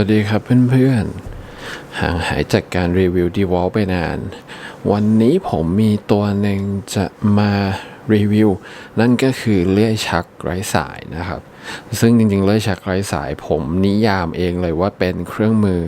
วัสดีครับเพื่อนๆ ห่างหายจากการรีวิวดีวอลไปนาน วันนี้ผมมีตัวหนึ่งจะมารีวิว นั่นก็คือเลื่อยชักไร้สายนะครับ ซึ่งจริงๆ เลื่อยชักไร้สายผมนิยามเองเลยว่าเป็นเครื่องมือ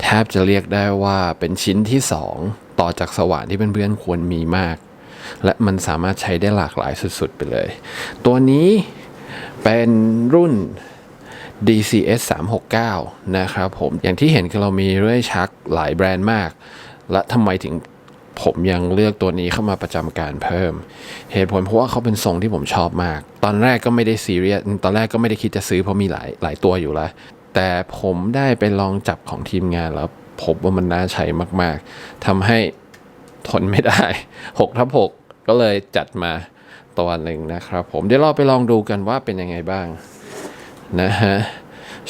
แทบจะเรียกได้ว่าเป็นชิ้นที่สองต่อจากสว่านที่เพื่อนๆควรมีมาก และมันสามารถใช้ได้หลากหลายสุดๆไปเลย ตัวนี้เป็นรุ่น DCS 369นะครับผมอย่างที่เห็นคือเรามีเรื่อยชักหลายแบรนด์มาก และทำไมถึงผมยังเลือกตัวนี้เข้ามาประจำการเพิ่ม เหตุผลเพราะว่าเขาเป็นทรงที่ผมชอบมาก ตอนแรกก็ไม่ได้ซีเรียสตอนแรกก็ไม่ได้คิดจะซื้อเพราะมีหลายหลายตัวอยู่แล้ว แต่ผมได้ไปลองจับของทีมงานแล้วพบว่ามันน่าใช้มาก ๆทำให้ทนไม่ได้6ทับ6ก็เลยจัดมาตัวหนึ่งนะครับผมเดี๋ยวเราไปลองดูกันว่าเป็นยังไงบ้างนะฮะ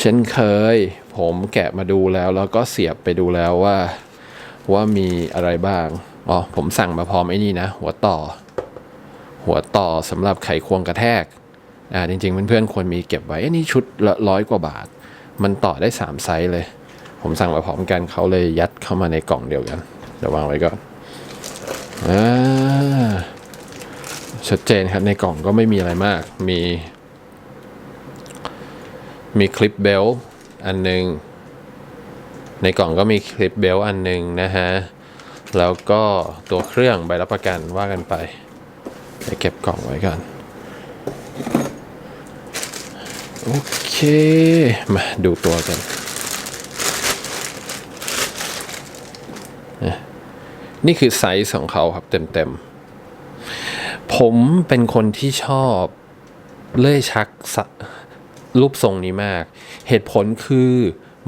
เช่นเคย ผมแกะมาดูแล้ว แล้วก็เสียบไปดูแล้วว่า ว่ามีอะไรบ้าง อ๋อ ผมสั่งมาพร้อมไอ้นี่นะ หัวต่อ หัวต่อสำหรับไขควงกระแทก อ่า จริง ๆ เพื่อนๆควรมีเก็บไว้ไอันนี้ชุดละร้อยกว่าบาท มันต่อได้ 3 ไซส์เลย ผมสั่งมาพร้อมกันเขาเลยยัดเข้ามาในกล่องเดียวกันเดี๋ยววางไว้ก่อนอ่าชัดเจนครับในกล่องก็ไม่มีอะไรมาก มี มีคลิปเบลต์อันหนึ่งในกล่องก็มีคลิปเบลต์อันหนึ่งนะฮะ แล้วก็ตัวเครื่องใบรับประกันว่ากันไปไปเก็บกล่องไว้ก่อน โอเค มาดูตัวกัน นี่คือไซส์ของเขาครับเต็มๆ ผมเป็นคนที่ชอบเลื่อยชักส รูปทรงนี้มาก เหตุผลคือ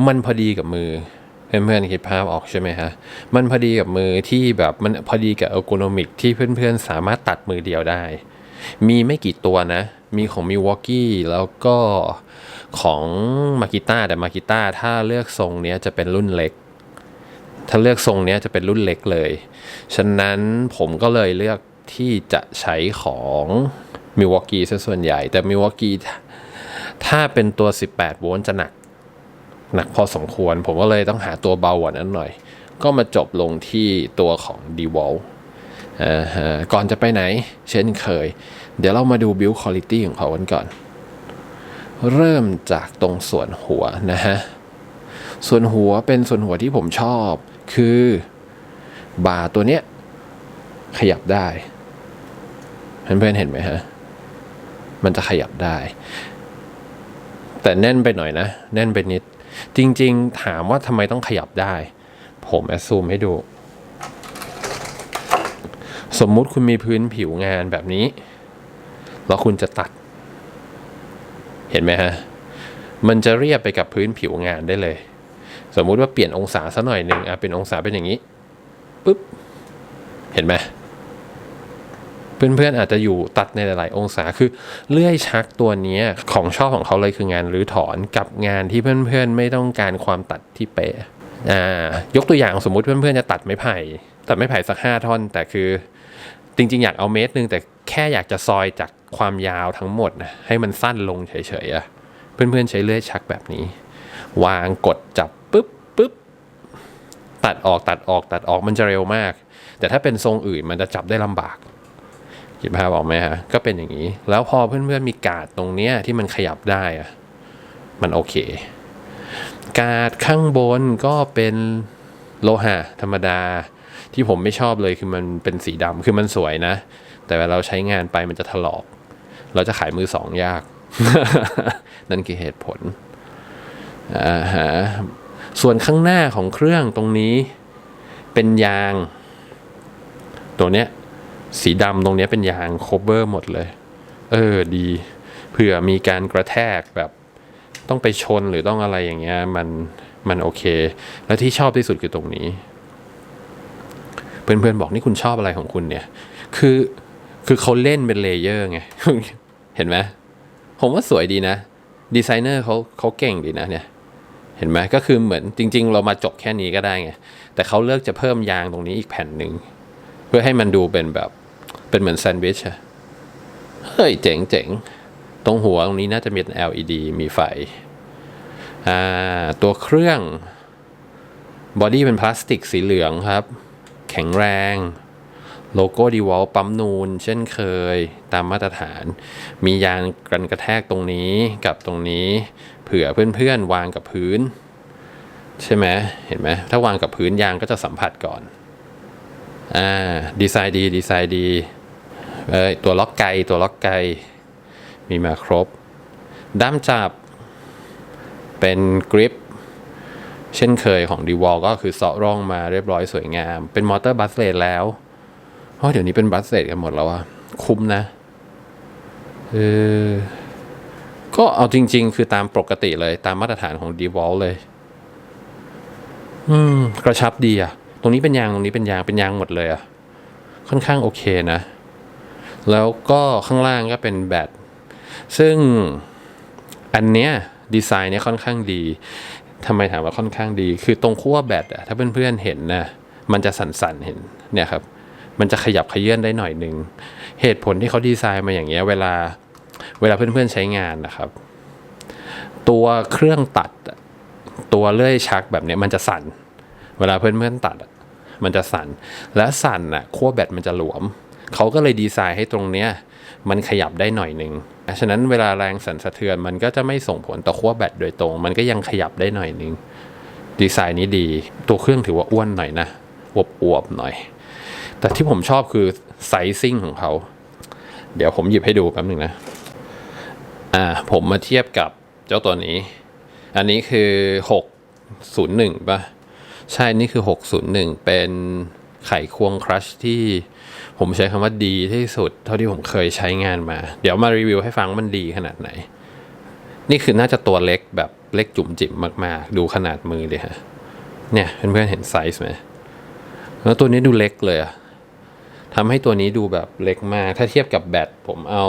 มันพอดีกับมือเพื่อนๆคิดภาพออกใช่ไหมฮะ มันพอดีกับมือที่แบบมันพอดีกับเออร์โกนมิกที่เพื่อนๆ สามารถตัดมือเดียวได้ มีไม่กี่ตัวนะ มีของมิวอกกี้แล้วก็ของมากิต้าแต่มากิต้าถ้าเลือกทรงเนี้ยจะเป็นรุ่นเล็ก ถ้าเลือกทรงเนี้ยจะเป็นรุ่นเล็กเลย ฉะนั้นผมก็เลยเลือกที่จะใช้ของมิวอกกี้ซะส่วนใหญ่ แต่มิวอกกี้ ถ้าเป็นตัว 18 โวลต์จะหนัก หนักพอสมควร ผมก็เลยต้องหาตัวเบากว่านั้นหน่อย ก็มาจบลงที่ตัวของ d e v o l อก่อนจะไปไหน เช่นเคย เดี๋ยวเรามาดู build quality ของเขากันก่อน เริ่มจากตรงส่วนหัวนะฮะ ส่วนหัวเป็นส่วนหัวที่ผมชอบ คือบาร์ตัวเนี้ย ขยับได้ เพื่อนๆเห็นไหมฮะ มันจะขยับได้ แต่แน่นไปหน่อยนะ แน่นไปนิด จริง ๆ ถามว่าทำไมต้องขยับได้ ผมแอดซูมให้ดู สมมุติคุณมีพื้นผิวงานแบบนี้ แล้วคุณจะตัด เห็นไหมฮะ มันจะเรียบไปกับพื้นผิวงานได้เลย สมมุติว่าเปลี่ยนองศาสักหน่อยหนึ่งอะเป็นองศาเป็นอย่างนี้ปุ๊บ เห็นไหม เพื่อนๆอาจจะอยู่ตัดในหลาย ๆ องศาคือเลื่อยชักตัวนี้ของชอบของเขาเลยคืองานรื้อถอนกับงานที่เพื่อนๆไม่ต้องการความตัดที่เป๊ะอ่ายกตัวอย่างสมมุติเพื่อนๆจะตัดไม้ไผ่ตัดไม้ไผ่สักห้าท่อน แต่คือจริง ๆ อยากเอาเมตรหนึ่งแต่แค่อยากจะซอยจากความยาวทั้งหมดนะให้มันสั้นลงเฉยๆอะเพื่อนๆใช้เลื่อยชักแบบนี้ วางกดจับปุ๊บปุ๊บตัดออกตัดออกตัดออกมันจะเร็วมาก แต่ถ้าเป็นทรงอื่นมันจะจับได้ลำบาก คิดภาพออกไหมฮะ ก็เป็นอย่างนี้ แล้วพอเพื่อนๆมีกาดตรงเนี้ยที่มันขยับได้อะมันโอเค กาดข้างบนก็เป็นโลหะธรรมดา ที่ผมไม่ชอบเลยคือมันเป็นสีดำคือมันสวยนะ แต่เวลาเราใช้งานไปมันจะถลอก เราจะขายมือสองยาก นั่นคือเหตุผลอ่าฮะส่วนข้างหน้าของเครื่องตรงนี้เป็นยาง ตัวเนี้ย สีดำตรงนี้เป็นยางโคเวอร์หมดเลย เออดีเผื่อมีการกระแทกแบบต้องไปชนหรือต้องอะไรอย่างเงี้ยมันมันโอเค และที่ชอบที่สุดคือตรงนี้ เพื่อนๆบอกนี่คุณชอบอะไรของคุณเนี่ย คือคือเขาเล่นเป็นเลเยอร์ไง เห็นไหมผมว่าสวยดีนะ ดีไซเนอร์เขาเขาเก่งดีนะเนี่ย เห็นไหมก็คือเหมือนจริง ๆ เรามาจบแค่นี้ก็ได้ไง แต่เขาเลือกจะเพิ่มยางตรงนี้อีกแผ่นหนึ่ง เพื่อให้มันดูเป็นแบบ เป็นเหมือนแซนด์วิชอะเฮ้ยเจ๋งเจ๋งตรงหัวตรงนี้น่าจะมี LED มีไฟ อ่า ตัวเครื่องบอดี้เป็นพลาสติกสีเหลืองครับ แข็งแรง โลโก้ดีวอลปั๊มนูน เช่นเคยตามมาตรฐาน มียางกันกระแทกตรงนี้กับตรงนี้ เผื่อเพื่อนๆ วางกับพื้น ใช่ไหมเห็นไหมถ้าวางกับพื้นยางก็จะสัมผัสก่อน อ่า ดีไซน์ดี ดีไซน์ดี เอ้ยตัวล็อกไกตัวล็อกไกมีมาครบ ด้ามจับ เป็นกริปเช่นเคยของ d ีวอลก็คือเสาะร่องมาเรียบร้อยสวยงาม เป็นมอเตอร์บัสเลตแล้วเพราะเดี๋ยวนี้เป็นบัสเลตกันหมดแล้วอะคุ้มนะเออก็เอาจริง ๆ คือตามปกติเลยตามมาตรฐานของ d ีวอลเลย อืม กระชับดีอะตรงนี้เป็นยางตรงนี้เป็นยางเป็นยางหมดเลยอะค่อนข้างโอเคนะ แล้วก็ข้างล่างก็เป็นแบตซึ่งอันเนี้ยดีไซน์เนี้ยค่อนข้างดีทำไมถามว่าค่อนข้างดี คือตรงขั้วแบตอะถ้าเพื่อนๆเห็นนะมันจะสั่นๆเห็นเนี่ยครับมันจะขยับขยื่นได้หน่อยหนึ่งเหตุผลที่เขาดีไซน์มาอย่างเงี้ยเวลาเวลาเพื่อนๆใช้งานนะครับ ตัวเครื่องตัดตัวเลื่อยชักแบบเนี้ยมันจะสั่น เวลาเพื่อนๆตัดมันจะสั่น และสั่นอะขั้วแบตมันจะหลวม เขาก็เลยดีไซน์ให้ตรงเนี้ยมันขยับได้หน่อยหนึ่งฉะนั้นเวลาแรงสั่นสะเทือนมันก็จะไม่ส่งผลต่อขั้วแบตโดยตรง มันก็ยังขยับได้หน่อยหนึ่งดีไซน์นี้ดี ตัวเครื่องถือว่าอ้วนหน่อยนะอวบอวบๆหน่อย แต่ที่ผมชอบคือไซซิ่งของเขา เดี๋ยวผมหยิบให้ดูแป๊บหนึ่งนะ อ่า ผมมาเทียบกับเจ้าตัวนี้ อันนี้คือ 601ป่ะ ใช่ นี่คือ 601 เป็นไขควงครัชที่ ผมใช้คำว่าดีที่สุด เท่าที่ผมเคยใช้งานมา เดี๋ยวมารีวิวให้ฟังว่ามันดีขนาดไหน นี่คือน่าจะตัวเล็กแบบเล็กจุ่มจิ๋มมากๆ ดูขนาดมือเลยฮะ เนี่ยเพื่อนๆเห็นไซส์ไหมแล้วตัวนี้ดูเล็กเลยอะทำให้ตัวนี้ดูแบบเล็กมาก ถ้าเทียบกับแบตผมเอา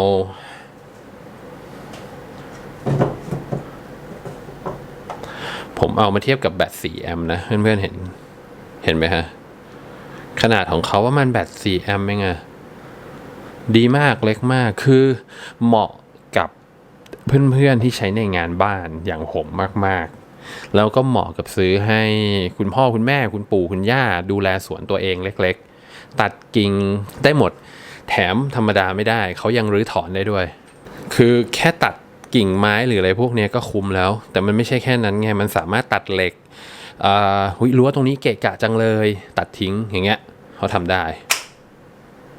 ผมเอามาเทียบกับแบต4แอมป์นะ เพื่อนๆเห็น เห็นไหมฮะ ขนาดของเขาว่ามันแบต4แอมป์เองอะดีมากเล็กมากคือเหมาะกับเพื่อนๆที่ใช้ในงานบ้านอย่างผมมากๆ แล้วก็เหมาะกับซื้อให้คุณพ่อคุณแม่คุณปู่คุณย่า ดูแลสวนตัวเองเล็กๆ ตัดกิ่งได้หมด แถมธรรมดาไม่ได้ เขายังรื้อถอนได้ด้วย คือแค่ตัดกิ่งไม้หรืออะไรพวกนี้ก็คุ้มแล้ว แต่มันไม่ใช่แค่นั้นไง มันสามารถตัดเหล็กอ่าหุยรั้วตรงนี้เกะกะจังเลย ตัดทิ้งอย่างเงี้ย เขาทำได้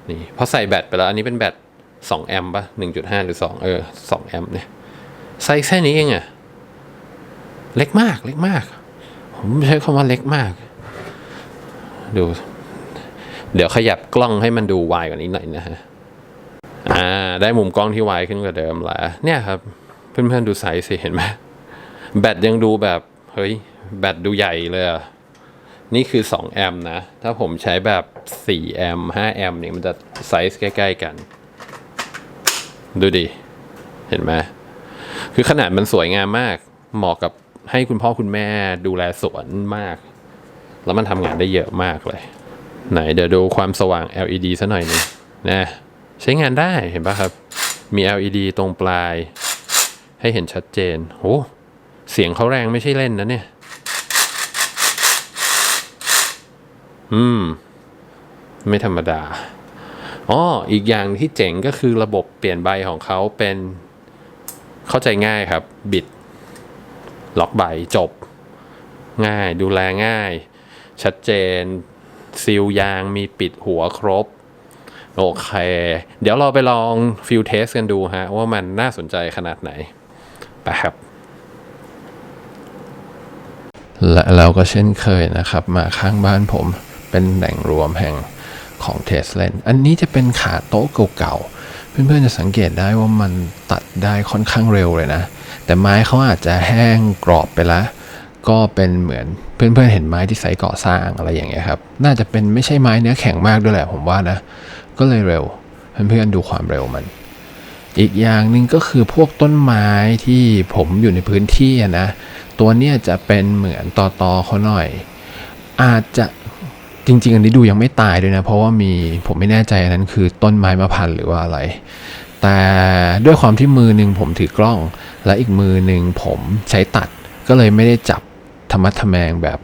นี่พอใส่แบตไปแล้ว อันนี้เป็นแบต2แอมป์ป่ะ1.5 หรือ 2 เออ2แอมป์เนี่ยไซส์แค่นี้เองอะเล็กมาก เล็กมาก ผมใช้คำว่าเล็กมาก ดู เดี๋ยวขยับกล้องให้มันดูวายกว่านี้หน่อยนะฮะ อ่า ได้มุมกล้องที่วายขึ้นกว่าเดิมแล้วเนี่ยครับ เพื่อนๆดูไซส์สิเห็นไหมแบตยังดูแบบ เฮ้ย แบตดูใหญ่เลยอะ นี่คือ 2 แอมป์นะ ถ้าผมใช้แบบ 4 แอมป์5แอมป์เนี่ยมันจะไซส์ใกล้ ๆ กัน ดูดิ เห็นไหม คือขนาดมันสวยงามมาก เหมาะกับให้คุณพ่อคุณแม่ดูแลสวนมาก แล้วมันทำงานได้เยอะมากเลย ไหนเดี๋ยวดูความสว่าง LED ซะหน่อยหนึงนะใช้งานได้เห็นปะครับ มี LED ตรงปลาย ให้เห็นชัดเจนโอ้เสียงเขาแรงไม่ใช่เล่นนะเนี่ย อืม ไม่ธรรมดาอ๋ออีกอย่างที่เจ๋งก็คือระบบเปลี่ยนใบของเขาเป็นเข้าใจง่ายครับ บิด ล็อกใบจบ ง่ายดูแลง่าย ชัดเจน ซีลยางมีปิดหัวครบ โอเค เดี๋ยวเราไปลองฟิลเทสกันดูฮะ ว่ามันน่าสนใจขนาดไหนไปครับและเราก็เช่นเคยนะครับ มาข้างบ้านผม เป็นแหล่งรวมแห่งของเทสเลนอันนี้จะเป็นขาโต๊ะเก่าๆ เพื่อนๆจะสังเกตได้ว่ามันตัดได้ค่อนข้างเร็วเลยนะ แต่ไม้เขาอาจจะแห้งกรอบไปแล้วก็เป็นเหมือนเพื่อนๆเห็นไม้ที่ใช้ก่อสร้างอะไรอย่างเงี้ยครับ น่าจะเป็นไม่ใช่ไม้เนื้อแข็งมากด้วยแหละผมว่านะ ก็เลยเร็ว เพื่อนๆดูความเร็วมัน อีกอย่างหนึ่งก็คือพวกต้นไม้ที่ผมอยู่ในพื้นที่นะ ตัวเนี้ยจะเป็นเหมือนตอตอเขาหน่อย อาจจะ จริง ๆ อันนี้ดูยังไม่ตายด้วยนะ เพราะว่ามีผมไม่แน่ใจอันนั้นคือต้นไม้มะพันหรือว่าอะไร แต่ด้วยความที่มือหนึ่งผมถือกล้อง และอีกมือหนึ่งผมใช้ตัดก็เลยไม่ได้จับธรรมะทแมงแบบ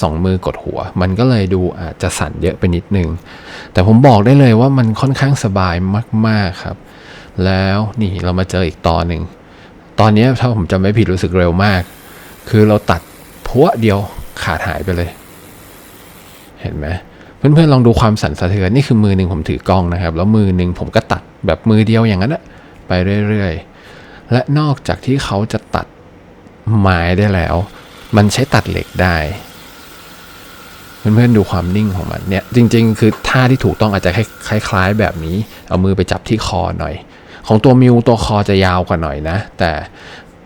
สองมือกดหัว มันก็เลยดูอาจจะสั่นเยอะไปนิดนึง แต่ผมบอกได้เลยว่ามันค่อนข้างสบายมาก ๆ ครับ แล้วนี่เรามาเจออีกตอนหนึ่ง ตอนนี้ถ้าผมจำไม่ผิดรู้สึกเร็วมาก คือเราตัดพัวเดียวขาดหายไปเลย เห็นไหมเพื่อนๆลองดูความสั่นสะเทือนนี่คือมือหนึ่งผมถือกล้องนะครับ แล้วมือหนึ่งผมก็ตัดแบบมือเดียวอย่างนั้นแหละไปเรื่อยๆ และนอกจากที่เขาจะตัดไม้ได้แล้ว มันใช้ตัดเหล็กได้ เพื่อนๆดูความนิ่งของมันเนี่ยจริงๆ คือท่าที่ถูกต้องอาจจะคล้ายๆ แบบนี้ เอามือไปจับที่คอหน่อย ของตัวมิวตัวคอจะยาวกว่าหน่อยนะ แต่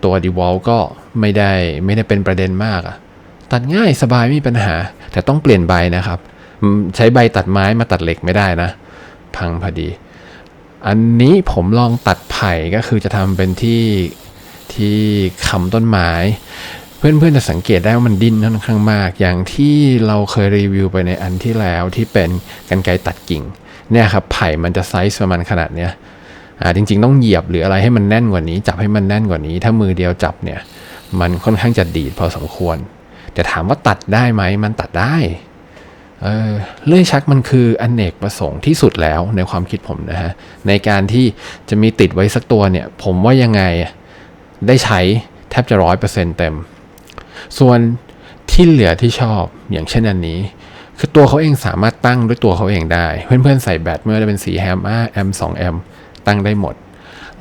ตัวดีวอลก็ไม่ได้ไม่ได้เป็นประเด็นมากอะ ตัดง่ายสบายไม่มีปัญหา แต่ต้องเปลี่ยนใบนะครับ ใช้ใบตัดไม้มาตัดเหล็กไม่ได้นะ พังพอดี อันนี้ผมลองตัดไผ่ก็คือจะทำเป็นที่ที่คำต้นไม้ เพื่อนๆจะสังเกตได้ว่ามันดิ้นค่อนข้างมาก อย่างที่เราเคยรีวิวไปในอันที่แล้วที่เป็นกันไกตัดกิ่งเนี่ยครับไผ่มันจะไซส์ประมาณขนาดเนี้ยอ่าจริง ๆ ต้องเหยียบหรืออะไรให้มันแน่นกว่านี้ จับให้มันแน่นกว่านี้ ถ้ามือเดียวจับเนี่ย มันค่อนข้างจะดีดพอสมควร แต่ถามว่าตัดได้ไหมมันตัดได้เออเลื่อยชักมันคืออนเนกประสงค์ที่สุดแล้วในความคิดผมนะฮะในการที่จะมีติดไว้สักตัวเนี่ย ผมว่ายังไงได้ใช้แทบจะร้อยเปอร์เซ็นต์เต็ม ส่วนที่เหลือที่ชอบอย่างเช่นอันนี้ คือตัวเขาเองสามารถตั้งด้วยตัวเขาเองได้ เพื่อนๆใส่แบตเมื่อจะเป็นสีแฮมอาแอมสองแอมตั้งได้หมด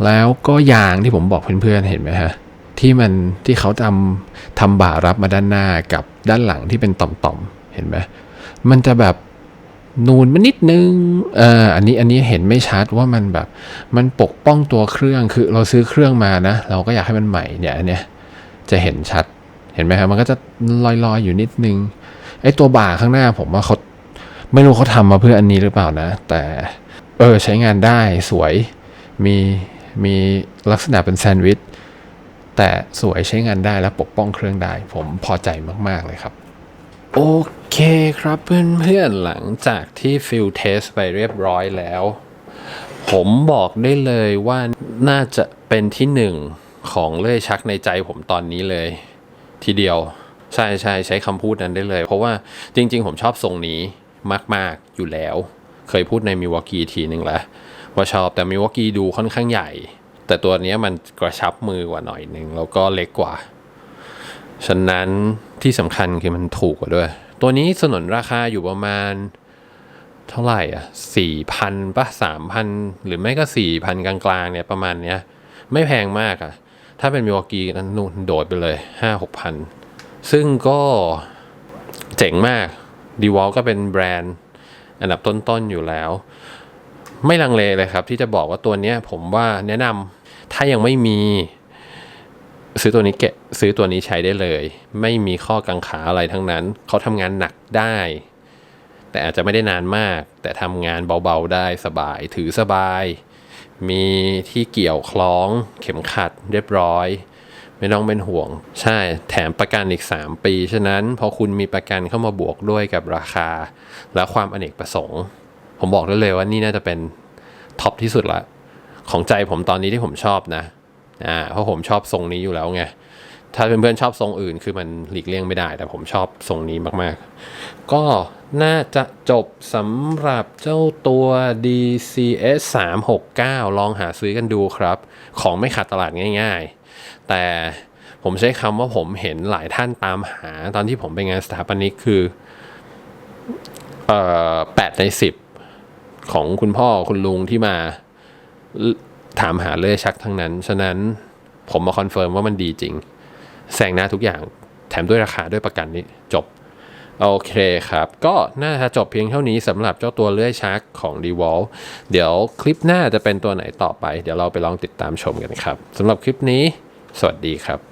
แล้วก็ยางที่ผมบอกเพื่อนๆเห็นไหมฮะ ที่มันที่เขาทำทำบ่ารับมาด้านหน้ากับด้านหลังที่เป็นต่อมๆเห็นไหมมันจะแบบนูนมานิดนึงเอออันนี้อันนี้เห็นไม่ชัดว่ามันแบบ มันปกป้องตัวเครื่องคือเราซื้อเครื่องมานะ เราก็อยากให้มันใหม่เนี่ยอันเนี้ยจะเห็นชัดเห็นไหมครับมันก็จะลอยๆอยู่นิดนึงไอ้ตัวบ่าข้างหน้าผมว่าเขาไม่รู้เขาทำมาเพื่ออันนี้หรือเปล่านะ แต่เออใช้งานได้สวยมีมีลักษณะเป็นแซนด์วิช แต่สวยใช้งานได้และปกป้องเครื่องได้ ผมพอใจมาก ๆ เลยครับ โอเคครับเพื่อนๆหลังจากที่ฟิลเทสไปเรียบร้อยแล้ว ผมบอกได้เลยว่าน่าจะเป็นที่หนึ่งของเลื่อยชักในใจผมตอนนี้เลย ทีเดียว ใช่ใช่ใช้คำพูดนั้นได้เลย เพราะว่าจริง ๆ ผมชอบทรงนี้มาก ๆ อยู่แล้ว เคยพูดในมิวอกกี้ทีหนึ่งแล้วว่าชอบแต่มิวอกกี้ดูค่อนข้างใหญ่ แต่ตัวนี้มันกระชับมือกว่าหน่อยหนึ่งแล้วก็เล็กกว่า ฉะนั้นที่สำคัญคือมันถูกกว่าด้วย ตัวนี้สนนราคาอยู่ประมาณเท่าไหร่อะสี่พันปะสามพันหรือไม่ก็สี่พันกลางๆเนี่ยประมาณเนี้ย ไม่แพงมากอะ ถ้าเป็นมิวกีนั้นนู่นโดดไปเลยห้าหกพันซึ่งก็เจ๋งมากดีวอลก็เป็นแบรนด์อันดับต้นๆอยู่แล้ว ไม่ลังเลเลยครับ ที่จะบอกว่าตัวนี้ผมว่าแนะนำ ถ้ายังไม่มี ซื้อตัวนี้เกะซื้อตัวนี้ใช้ได้เลย ไม่มีข้อกังขาอะไรทั้งนั้น เขาทำงานหนักได้ แต่อาจจะไม่ได้นานมาก แต่ทำงานเบาๆได้สบาย ถือสบาย มีที่เกี่ยวคล้อง เข็มขัดเรียบร้อยไม่ต้องเป็นห่วง ใช่แถมประกันอีก 3 ปี ฉะนั้นพอคุณมีประกันเข้ามาบวกด้วยกับราคา และความอเนกประสงค์ ผมบอกได้เลยว่านี่น่าจะเป็นท็อปที่สุดละ ของใจผมตอนนี้ที่ผมชอบนะอ่าเพราะผมชอบทรงนี้อยู่แล้วไงถ้าเพื่อนๆชอบทรงอื่นคือมันหลีกเลี่ยงไม่ได้ แต่ผมชอบทรงนี้มากๆ ก็น่าจะจบสำหรับเจ้าตัว DCS 369 ลองหาซื้อกันดูครับ ของไม่ขาดตลาดง่ายๆ แต่ผมใช้คำว่าผมเห็นหลายท่านตามหาตอนที่ผมไปงานสถาปนิกคือออแปดในสิบของคุณพ่อคุณลุงที่มา ถามหาเลื่อยชักทั้งนั้น ฉะนั้นผมมาคอนเฟิร์มว่ามันดีจริง แซงหน้าทุกอย่างแถมด้วยราคาด้วยประกันนี้จบ โอเคครับ ก็น่าจะจบเพียงเท่านี้สำหรับเจ้าตัวเลื่อยชักของ d e w a l เดี๋ยวคลิปหน้าจะเป็นตัวไหนต่อไป เดี๋ยวเราไปลองติดตามชมกันครับสำหรับคลิปนี้ สวัสดีครับ